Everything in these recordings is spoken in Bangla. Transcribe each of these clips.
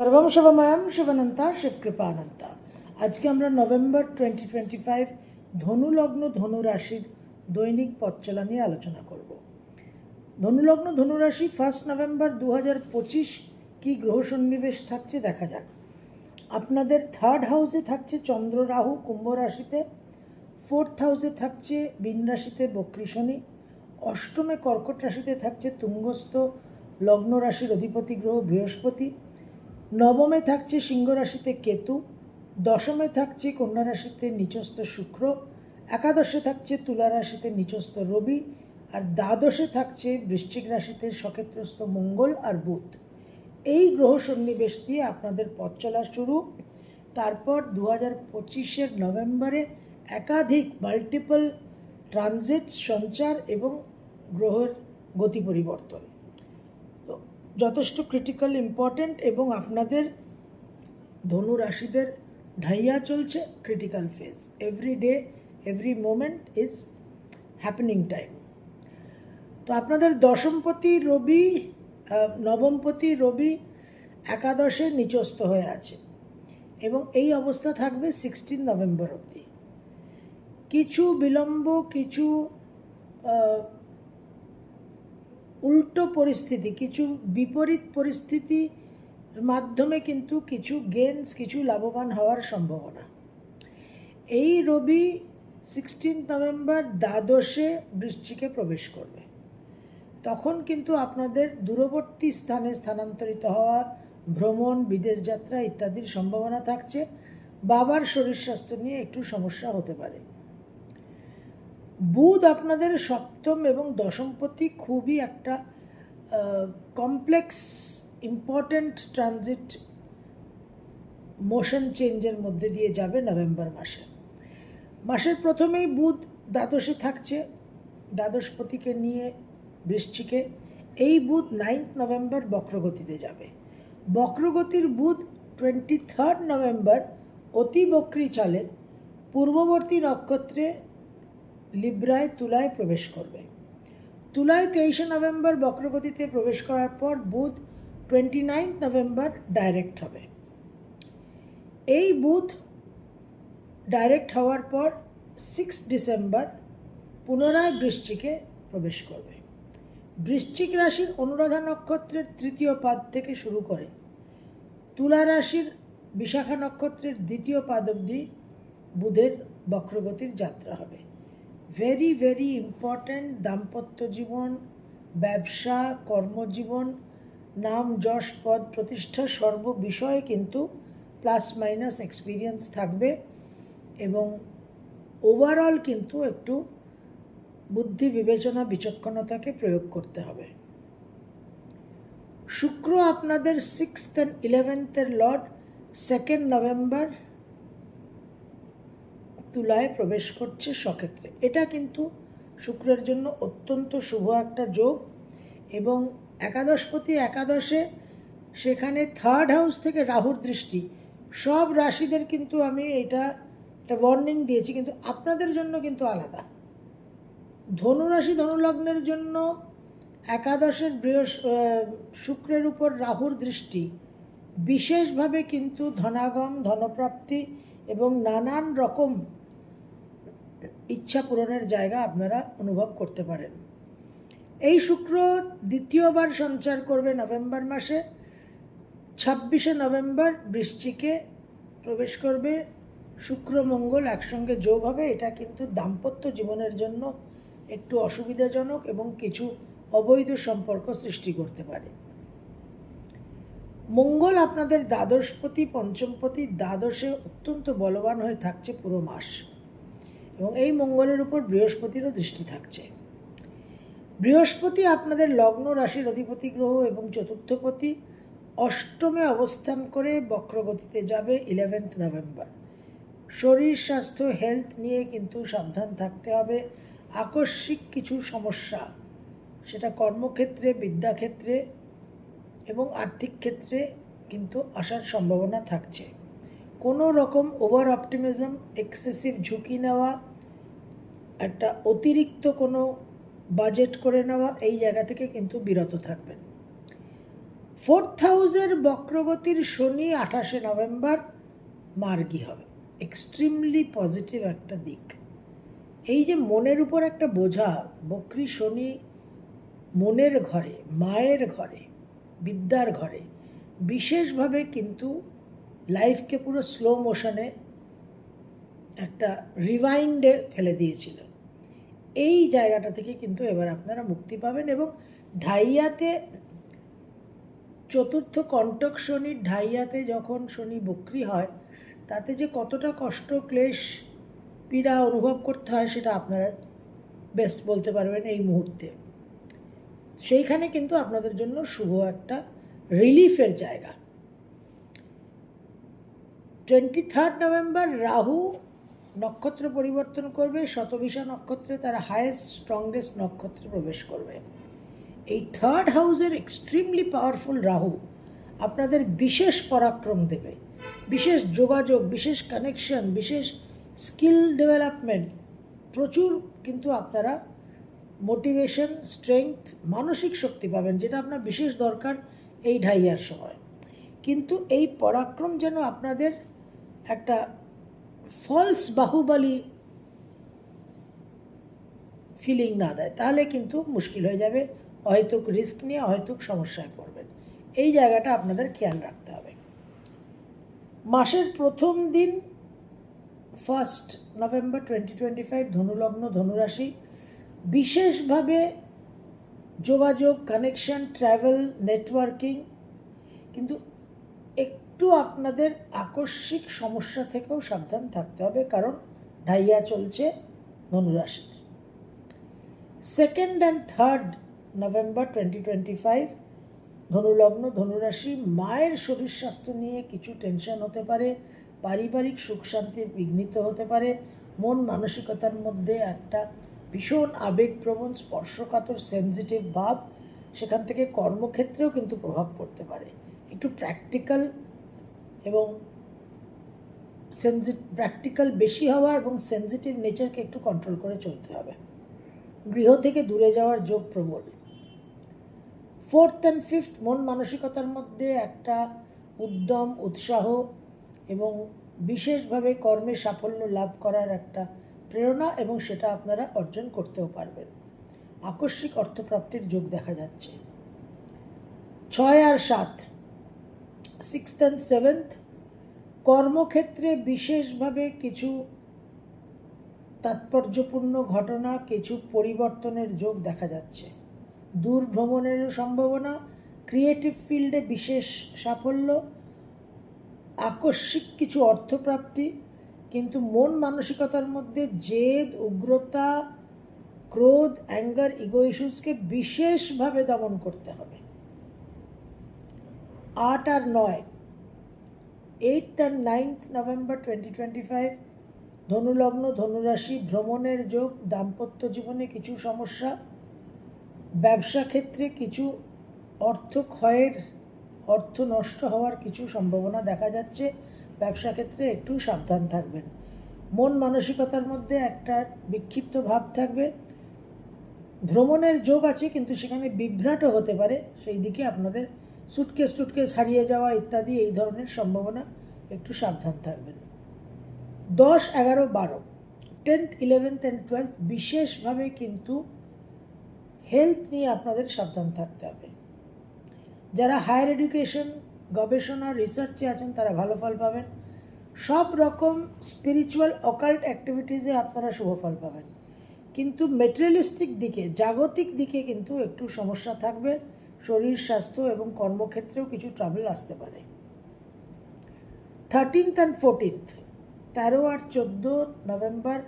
সর্বম শুভময়ম শুভনন্তা, শিবকৃপানন্তা। আজকে আমরা নভেম্বর টোয়েন্টি টোয়েন্টি ফাইভ ধনু লগ্ন ধনু রাশির দৈনিক পথচলা নিয়ে আলোচনা করব। ধনু লগ্ন ধনু রাশি ফার্স্ট নভেম্বর দু হাজার পঁচিশ কী গ্রহ সন্নিবেশ থাকছে দেখা যাক। আপনাদের থার্ড হাউসে থাকছে চন্দ্র, রাহু, কুম্ভ রাশিতে। ফোর্থ হাউসে থাকছে বীন রাশিতে বক্রী শনি। অষ্টমে কর্কট রাশিতে থাকছে তুঙ্গস্থ লগ্ন রাশির অধিপতি গ্রহ বৃহস্পতি। নবমে থাকছে সিংহ রাশিতে কেতু, দশমে থাকছে কন্যা রাশিতে নিচস্থ শুক্র, একাদশে থাকছে তুলা রাশিতে নিচস্থ রবি আর দ্বাদশে থাকছে বৃশ্চিক রাশিতে সক্ষেত্রস্থ মঙ্গল আর বুধ। এই গ্রহ সন্নিবেশ দিয়ে আপনাদের পথ চলা শুরু। তারপর দু হাজার পঁচিশের নভেম্বরে একাধিক মাল্টিপল ট্রানজিট সঞ্চার এবং গ্রহের গতি পরিবর্তন। যথেষ্ট ক্রিটিক্যাল ইম্পর্ট্যান্ট এবং আপনাদের ধনু রাশিদের ঢাইয়া চলছে critical phase every day every moment is happening time তো আপনাদের দশমপতি রবি নবমপতি রবি একাদশে নিচস্থ হয়ে আছে এবং এই অবস্থা থাকবে সিক্সটিন নভেম্বর অবধি। কিছু বিলম্ব, কিছু উল্টো পরিস্থিতি, কিছু বিপরীত পরিস্থিতির মাধ্যমে কিন্তু কিছু গেনস কিছু লাভবান হওয়ার সম্ভাবনা। এই রবি সিক্সটিন নভেম্বর দ্বাদশে বৃশ্চিকে প্রবেশ করবে। তখন কিন্তু আপনাদের দূরবর্তী স্থানে স্থানান্তরিত হওয়া, ভ্রমণ, বিদেশ যাত্রা ইত্যাদির সম্ভাবনা থাকছে। বাবার শরীর স্বাস্থ্য নিয়ে একটু সমস্যা হতে পারে। বুধ আপনাদের সপ্তম এবং দশমপতি খুবই একটা কমপ্লেক্স ইম্পর্ট্যান্ট ট্রানজিট মোশন চেঞ্জের মধ্যে দিয়ে যাবে নভেম্বর মাসে। মাসের প্রথমেই বুধ দ্বাদশে থাকছে দ্বাদশপতিকে নিয়ে বৃশ্চিকে। এই বুধ নাইন্থ নভেম্বর বক্রগতিতে যাবে। বক্রগতির বুধ টোয়েন্টি থার্ড নভেম্বর অতি বক্রী চালে, পূর্ববর্তী নক্ষত্রে লিব্রায় তুলায় প্রবেশ করবে। তুলায় তেইশে নভেম্বর বক্রগতিতে প্রবেশ করার পর বুধ টোয়েন্টি নাইন্থ নভেম্বর ডাইরেক্ট হবে। এই বুধ ডাইরেক্ট হওয়ার পর সিক্স ডিসেম্বর পুনরায় বৃশ্চিকে প্রবেশ করবে। বৃশ্চিক রাশির অনুরাধা নক্ষত্রের তৃতীয় পাদ থেকে শুরু করে তুলা রাশির বিশাখা নক্ষত্রের দ্বিতীয় পাদ অবধি বুধের বক্রগতির যাত্রা হবে। ভেরি ভেরি ইম্পর্ট্যান্ট দাম্পত্য জীবন, ব্যবসা, কর্মজীবন, নাম, যশ, পদ, প্রতিষ্ঠা, সর্ব বিষয়ে কিন্তু প্লাস মাইনাস এক্সপিরিয়েন্স থাকবে এবং ওভারঅল কিন্তু একটু বুদ্ধি, বিবেচনা, বিচক্ষণতাকে প্রয়োগ করতে হবে। শুক্র আপনাদের সিক্সথ অ্যান্ড ইলেভেন্থের লর্ড সেকেন্ড নভেম্বর তুলায় প্রবেশ করছে সক্ষেত্রে। এটা কিন্তু শুক্রের জন্য অত্যন্ত শুভ একটা যোগ এবং একাদশপতি একাদশে সেখানে থার্ড হাউস থেকে রাহুর দৃষ্টি। সব রাশিদের কিন্তু আমি এটা একটা ওয়ার্নিং দিয়েছি, কিন্তু আপনাদের জন্য কিন্তু আলাদা। ধনুরাশি ধনুলগ্নের জন্য একাদশের বৃহস শুক্রের উপর রাহুর দৃষ্টি। বিশেষভাবে কিন্তু ধনাগম, ধনপ্রাপ্তি এবং নানান রকম ইচ্ছা পূরণের জায়গা আপনারা অনুভব করতে পারেন। এই শুক্র দ্বিতীয়বার সঞ্চার করবে নভেম্বর মাসে। ছাব্বিশে নভেম্বর বৃষ্টিকে প্রবেশ করবে। শুক্র, মঙ্গল একসঙ্গে যোগ হবে। এটা কিন্তু দাম্পত্য জীবনের জন্য একটু অসুবিধাজনক এবং কিছু অবৈধ সম্পর্ক সৃষ্টি করতে পারে। মঙ্গল আপনাদের দ্বাদশপতি, পঞ্চমপতি, দ্বাদশে অত্যন্ত বলবান হয়ে থাকছে পুরো মাস। এবং এই মঙ্গলের উপর বৃহস্পতিরও দৃষ্টি থাকছে। বৃহস্পতি আপনাদের লগ্ন রাশির অধিপতি গ্রহ এবং চতুর্থপতি অষ্টমে অবস্থান করে বক্রগতিতে যাবে ইলেভেন্থ নভেম্বর শরীর, স্বাস্থ্য হেলথ নিয়ে কিন্তু সাবধান থাকতে হবে। আকস্মিক কিছু সমস্যা, সেটা কর্মক্ষেত্রে, বিদ্যাক্ষেত্রে এবং আর্থিক ক্ষেত্রে কিন্তু আসার সম্ভাবনা থাকছে। কোনো রকম ওভার অপটিমিজম এক্সেসিভ ঝুঁকি নেওয়া, একটা অতিরিক্ত কোনো বাজেট করে নেওয়া, এই জায়গা থেকে কিন্তু বিরত থাকবেন। ফোর্থ হাউসের বক্রগতির শনি আঠাশে নভেম্বর মার্গী হবে। এক্সট্রিমলি পজিটিভ একটা দিক। এই যে মনের উপর একটা বোঝা, বক্রী শনি মনের ঘরে, মায়ের ঘরে, বিদ্যার ঘরে, বিশেষভাবে কিন্তু লাইফকে পুরো স্লো মোশনে একটা রিভাইন্ডে ফেলে দিয়েছিল। এই জায়গাটা থেকে কিন্তু এবার আপনারা মুক্তি পাবেন এবং ঢাইয়াতে চতুর্থ কণ্টক শনির ঢাইয়াতে যখন শনি বক্রি হয়, তাতে যে কতটা কষ্ট, ক্লেশ, পীড়া অনুভব করতে হয় সেটা আপনারা বেস্ট বলতে পারবেন এই মুহূর্তে। সেইখানে কিন্তু আপনাদের জন্য শুভ একটা রিলিফের জায়গা। টোয়েন্টি থার্ড নভেম্বর রাহু নক্ষত্র পরিবর্তন করবে শতবিশা নক্ষত্রে তারা হায়েস্ট স্ট্রংগেস্ট নক্ষত্রে প্রবেশ করবে। এই থার্ড হাউসের এক্সট্রিমলি পাওয়ারফুল রাহু আপনাদের বিশেষ পরাক্রম দেবে। বিশেষ যোগাযোগ, বিশেষ কানেকশন বিশেষ স্কিল ডেভেলপমেন্ট প্রচুর কিন্তু আপনারা মোটিভেশন স্ট্রেংথ মানসিক শক্তি পাবেন, যেটা আপনার বিশেষ দরকার এই ঢাইয়ার সময়। কিন্তু এই পরাক্রম যেন আপনাদের একটা ফলস বাহুবলী ফিলিং না দেয়, তাহলে কিন্তু মুশকিল হয়ে যাবে। অহেতুক রিস্ক নিয়ে অহেতুক সমস্যায় পড়বেন। এই জায়গাটা আপনাদের খেয়াল রাখতে হবে। মাসের প্রথম দিন first November twenty twenty five ধনুলগ্ন, ধনুরাশি, বিশেষভাবে যোগাযোগ কানেকশন ট্রাভেল নেটওয়ার্কিং কিন্তু একটু আপনাদের আকস্মিক সমস্যা থেকেও সাবধান থাকতে হবে, কারণ ঢাইয়া চলছে ধনুরাশির। Second and third November twenty twenty five ধনুলগ্ন, ধনুরাশি, মায়ের শরীর স্বাস্থ্য নিয়ে কিছু টেনশন হতে পারে, পারিবারিক সুখ শান্তি বিঘ্নিত হতে পারে, মন মানসিকতার মধ্যে একটা ভীষণ আবেগপ্রবণ, স্পর্শকাতর সেন্সিটিভ ভাব, সেখান থেকে কর্মক্ষেত্রেও কিন্তু প্রভাব পড়তে পারে। একটু প্র্যাকটিক্যাল এবং সেন্সি প্র্যাকটিক্যাল বেশি হওয়া এবং সেন্সিটিভ নেচারকে একটু কন্ট্রোল করে চলতে হবে। গৃহ থেকে দূরে যাওয়ার যোগ প্রবল। ফোর্থ অ্যান্ড ফিফথ মন মানসিকতার মধ্যে একটা উদ্যম, উৎসাহ এবং বিশেষভাবে কর্মে সাফল্য লাভ করার একটা প্রেরণা এবং সেটা আপনারা অর্জন করতেও পারবেন। আকস্মিক অর্থপ্রাপ্তির যোগ দেখা যাচ্ছে। ছয় আর সাত সিক্সথ অ্যান্ড সেভেন্থ কর্মক্ষেত্রে বিশেষভাবে কিছু তাৎপর্যপূর্ণ ঘটনা, কিছু পরিবর্তনের যোগ দেখা যাচ্ছে। দূর ভ্রমণেরও সম্ভাবনা ক্রিয়েটিভ ফিল্ডে বিশেষ সাফল্য, আকস্মিক কিছু অর্থপ্রাপ্তি, কিন্তু মন মানসিকতার মধ্যে জেদ, উগ্রতা, ক্রোধ অ্যাঙ্গার ইগো ইস্যুসকে বিশেষভাবে দমন করতে হবে। আট আর নয়। Eight and ninth November twenty twenty five ধনুলগ্ন, ধনুরাশি, ভ্রমণের যোগ, দাম্পত্য জীবনে কিছু সমস্যা, ব্যবসা ক্ষেত্রে কিছু অর্থ ক্ষয়ের, অর্থ নষ্ট হওয়ার কিছু সম্ভাবনা দেখা যাচ্ছে। ব্যবসা ক্ষেত্রে একটু সাবধান থাকবেন। মন মানসিকতার মধ্যে একটা বিক্ষিপ্ত ভাব থাকবে। ভ্রমণের যোগ আছে, কিন্তু সেখানে বিভ্রাটও হতে পারে। সেই দিকে আপনাদের সুটকেস টুটকেস হারিয়ে যাওয়া ইত্যাদি এই ধরনের সম্ভাবনা একটু সাবধান থাকবেন। দশ, এগারো, বারো। টেন্থ ইলেভেন্থ অ্যান্ড টুয়েলথ বিশেষভাবে কিন্তু হেলথ নিয়ে আপনাদের সাবধান থাকতে হবে। যারা হায়ার এডুকেশন গবেষণা রিসার্চে আছেন, তারা ভালো ফল পাবেন। সব রকম স্পিরিচুয়াল অকাল্ট অ্যাক্টিভিটিসে আপনারা শুভ ফল পাবেন। কিন্তু মেটেরিয়ালিস্টিক দিকে, জাগতিক দিকে কিন্তু একটু সমস্যা থাকবে। শরীর, স্বাস্থ্য এবং কর্মক্ষেত্রেও কিছু ট্রাভেল আসতে পারে। থার্টিনথ অ্যান্ড ফোরটিন্থ তেরো আর চোদ্দ নভেম্বর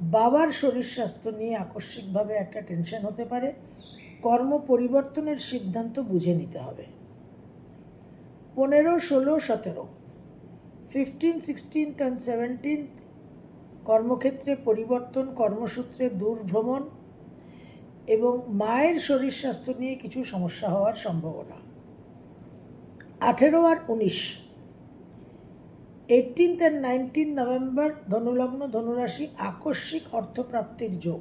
বাবার শরীর স্বাস্থ্য নিয়ে আকস্মিকভাবে একটা টেনশন হতে পারে। কর্ম পরিবর্তনের সিদ্ধান্ত বুঝে নিতে হবে। পনেরো, ষোলো, সতেরো ফিফটিন সিক্সটিন্থ অ্যান্ড সেভেন্টিন্থ কর্মক্ষেত্রে পরিবর্তন, কর্মসূত্রে দূর ভ্রমণ এবং মায়ের শরীর স্বাস্থ্য নিয়ে কিছু সমস্যা হওয়ার সম্ভাবনা। আঠেরো আর উনিশ। এইটিনথ অ্যান্ড নাইনটিন নভেম্বর ধনুলগ্ন ধনুরাশি আকস্মিক অর্থপ্রাপ্তির যোগ।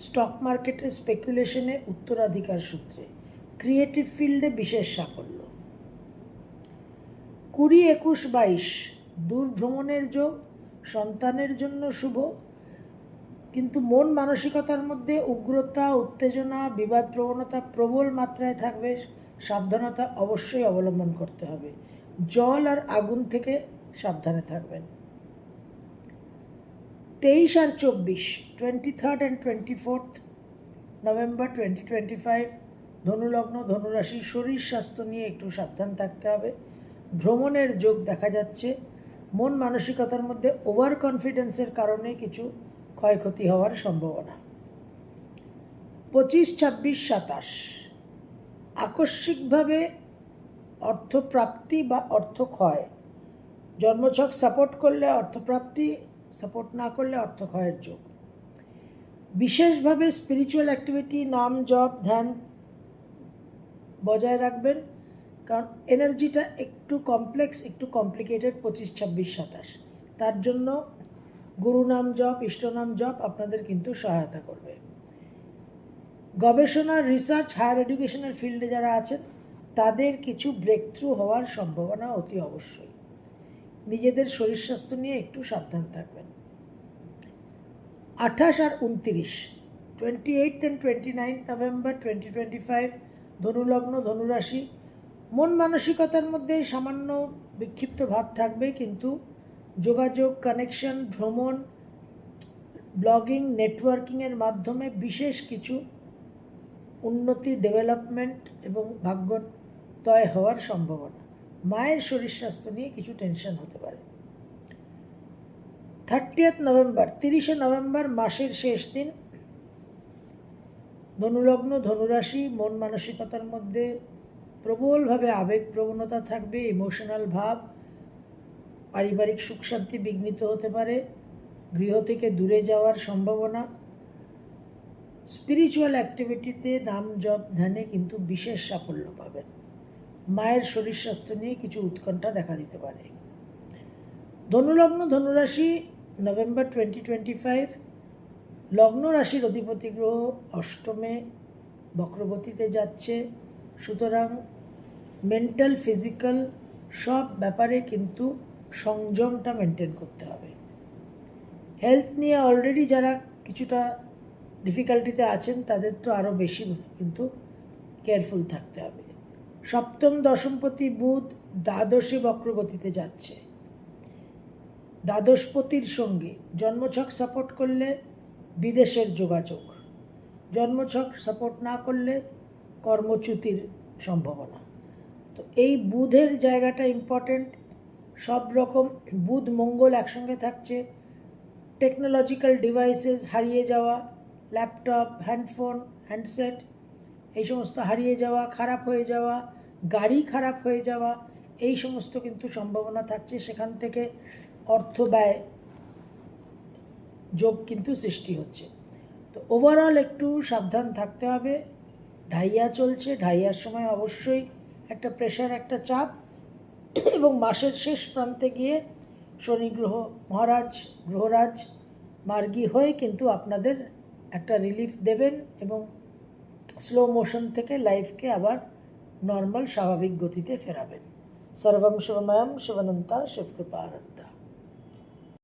স্টক মার্কেটে স্পেকুলেশনে উত্তরাধিকার সূত্রে। ক্রিয়েটিভ ফিল্ডে বিশেষ সাফল্য। কুড়ি, একুশ, বাইশ। দূর ভ্রমণের যোগ, সন্তানের জন্য শুভ। কিন্তু মন মানসিকতার মধ্যে উগ্রতা, উত্তেজনা, বিবাদ প্রবণতা প্রবল মাত্রায় থাকবে। সাবধানতা অবশ্যই অবলম্বন করতে হবে। জল আর আগুন থেকে সাবধানে থাকবেন। তেইশ আর চব্বিশ twenty third and twenty fourth November twenty twenty five ধনুলগ্ন, ধনুরাশি, শরীর স্বাস্থ্য নিয়ে একটু সাবধান থাকতে হবে। ভ্রমণের যোগ দেখা যাচ্ছে। মন মানসিকতার মধ্যে ওভার কনফিডেন্সের কারণে কিছু ক্ষয়ক্ষতি হওয়ার সম্ভাবনা। পঁচিশ, ছাব্বিশ, সাতাশ। আকস্মিকভাবে অর্থপ্রাপ্তি বা অর্থ ক্ষয়। জন্মছক সাপোর্ট করলে অর্থপ্রাপ্তি, সাপোর্ট না করলে অর্থ ক্ষয়ের যোগ। বিশেষভাবে স্পিরিচুয়াল অ্যাক্টিভিটি নাম, জপ, ধ্যান বজায় রাখবেন, কারণ এনার্জিটা একটু কমপ্লেক্স একটু কমপ্লিকেটেড পঁচিশ, ছাব্বিশ, সাতাশ। তার জন্য গুরু নাম জপ, ইষ্টনাম জপ আপনাদের কিন্তু সহায়তা করবে। গবেষণা রিসার্চ হায়ার এডুকেশনের ফিল্ডে যারা আছেন, তাদের কিছু ব্রেক থ্রু হওয়ার সম্ভাবনা অতি অবশ্যই। নিজেদের শরীর স্বাস্থ্য নিয়ে একটু সাবধান থাকবেন। আঠাশ আর উনতিরিশ twenty eight and twenty ninth November twenty twenty five ধনুলগ্ন, ধনুরাশি, মন মানসিকতার মধ্যে সামান্য বিক্ষিপ্ত ভাব থাকবে, কিন্তু যোগাযোগ কানেকশন ভ্রমণ ব্লগিং নেটওয়ার্কিংয়ের মাধ্যমে বিশেষ কিছু উন্নতি ডেভেলপমেন্ট এবং ভাগ্যোদয় হওয়ার সম্ভাবনা। মায়ের শরীর স্বাস্থ্য নিয়ে কিছু টেনশন হতে পারে। থার্টিয়েথ নভেম্বর তিরিশে নভেম্বর মাসের শেষ দিন। ধনুলগ্ন, ধনুরাশি, মন মানসিকতার মধ্যে প্রবলভাবে আবেগ প্রবণতা থাকবে ইমোশনাল ভাব পারিবারিক সুখ শান্তি বিঘ্নিত হতে পারে, গৃহ থেকে দূরে যাওয়ার সম্ভাবনা। স্পিরিচুয়াল অ্যাক্টিভিটিতে নাম জপ, ধ্যানে কিন্তু বিশেষ সাফল্য পাবেন। মায়ের শরীর স্বাস্থ্য নিয়ে কিছু উৎকণ্ঠা দেখা দিতে পারে। ধনুলগ্ন ধনুরাশি, নভেম্বর টোয়েন্টি টোয়েন্টি ফাইভ লগ্ন রাশির অধিপতি গ্রহ অষ্টমে, বক্রগতিতে যাচ্ছে। সুতরাং মেন্টাল ফিজিক্যাল সব ব্যাপারে কিন্তু সংযমটা মেনটেন করতে হবে। হেলথ নিয়ে অলরেডি যারা কিছুটা ডিফিকাল্টিতে আছেন, তাদের তো আরও বেশি কিন্তু কেয়ারফুল থাকতে হবে। সপ্তম, দশমপতি বুধ দ্বাদশে বক্রগতিতে যাচ্ছে। দ্বাদশপতির সঙ্গে জন্মছক সাপোর্ট করলে বিদেশের যোগাযোগ। জন্মছক সাপোর্ট না করলে কর্মচ্যুতির সম্ভাবনা। তো এই বুধের জায়গাটা ইম্পর্টেন্ট সব রকম বুধ, মঙ্গল একসঙ্গে থাকছে। টেকনোলজিক্যাল ডিভাইসেস হারিয়ে যাওয়া ল্যাপটপ হ্যান্ডফোন হ্যান্ডসেট এই সমস্ত হারিয়ে যাওয়া, খারাপ হয়ে যাওয়া, গাড়ি খারাপ হয়ে যাওয়া, এই সমস্ত কিন্তু সম্ভাবনা থাকছে। সেখান থেকে অর্থ ব্যয় যোগ কিন্তু সৃষ্টি হচ্ছে। তো ওভারঅল একটু সাবধান থাকতে হবে। ঢাইয়া চলছে। ঢাইয়ার সময় অবশ্যই একটা প্রেশার একটা চাপ। এবং মাসের শেষ প্রান্তে গিয়ে শনি গ্রহ, মহারাজ, গ্রহরাজ, মার্গী হয়ে কিন্তু আপনাদের একটা রিলিফ দেবেন এবং স্লো মোশন থেকে লাইফকে আবার নর্মাল স্বাভাবিক গতিতে ফেরাবেন। সর্বম শুভময়ম শিবনন্তা শিবকৃপানন্দ